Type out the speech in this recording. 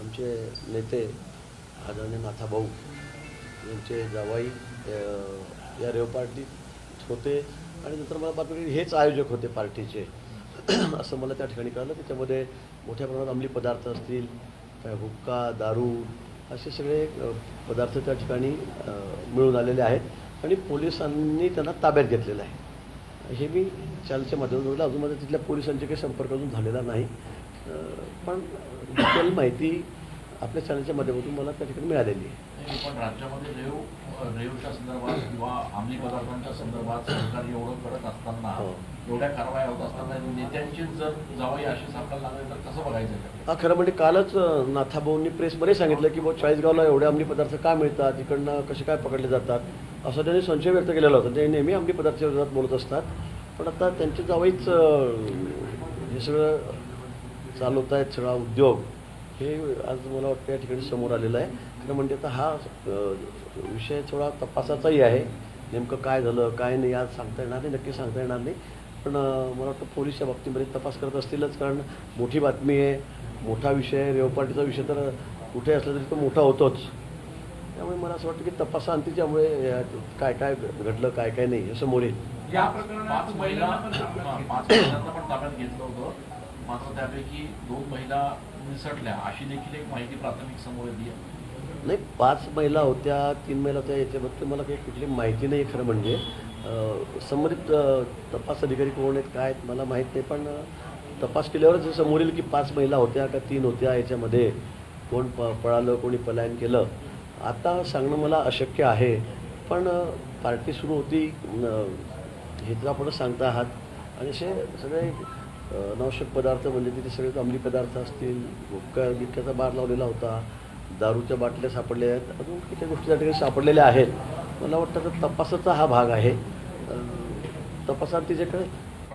आमचे नेते आदरणीय नाथाभाऊ यांचे जावाई या रेव पार्टीत होते आणि नंतर मला बातमी हेच आयोजक होते पार्टीचे. असं मला त्या ठिकाणी कळलं. त्याच्यामध्ये मोठ्या प्रमाणात अंमली पदार्थ असतील काय हुक्का दारू असे सगळे पदार्थ त्या ठिकाणी मिळून आलेले आहेत आणि पोलिसांनी त्यांना ताब्यात घेतलेलं आहे. हे मी चॅनलच्या माध्यमातून बघितलं अजून माझ्या तिथल्या पोलिसांचे काही संपर्क अजून झालेला नाही. पण डिटेल माहिती आपल्या चॅनलच्या माध्यमातून मला त्या ठिकाणी मिळालेली आहे. पण राज्यामध्ये रेव रेवच्या संदर्भात किंवा अंमली पदार्थांच्या संदर्भात सरकार एवढं करत असताना हो. एवढ्या कारवाया होत असताना नेत्यांची जर जावई अशी लागले तर कसं बघायचं? हा खरं म्हणजे कालच नाथाभाऊंनी प्रेसमध्ये सांगितलं की बुवा चाळीसगावला एवढे अंमली पदार्थ का मिळतात? इकडनं कसे काय पकडले जातात? असं त्यांनी संशय व्यक्त केलेला होता. ते नेहमी अंमली पदार्थाच्या विरोधात बोलत असतात. पण आता त्यांचे जावईच हे सगळं चालवत आहेत सगळा उद्योग हे आज मला वाटतं या ठिकाणी समोर आलेलं आहे. खरं म्हणजे आता हा विषय थोडा तपासाचाही आहे. नेमकं काय झालं काय नाही आज सांगता येणार नाही नक्की सांगता येणार नाही. पण मला वाटतं पोलीसच्या बाबतीमध्ये तपास करत असतीलच कारण मोठी बातमी आहे. मोठा विषय आहे. रेवपाटीचा विषय तर कुठे असला तरी तो मोठा होतोच. त्यामुळे मला असं वाटतं की तपासांतीच्यामुळे काय काय घडलं काय काय नाही हे समोर येईल मात्र त्यापैकी दोन महिला निसटल्या अशी देखील एक माहिती प्राथमिक समोर येते. नाही पाच महिला होत्या तीन महिला होत्या याच्याबद्दल मला काही कुठली माहिती नाही खरं म्हणजे. संबंधित तपास अधिकारी कोण आहेत काय आहेत मला माहीत नाही पण तपास केल्यावरच समोर येईल की पाच महिला होत्या का तीन होत्या याच्यामध्ये. कोण प पळालं कोणी पलायन केलं. आता सांगणं मला अशक्य आहे पण पार्टी सुरू होती हे तर आपणच सांगता आहात. आणि असे सगळे अनावश्यक पदार्थ म्हणजे तिथे सगळे अंमली पदार्थ असतील गुटखा गिटख्याचा बार लावलेला होता दारूच्या बाटल्या सापडल्या आहेत अजून किती गोष्टी त्या ठिकाणी सापडलेल्या आहेत. मला वाटतं तर तपासाचा हा भाग आहे. तपासात तिच्याकडे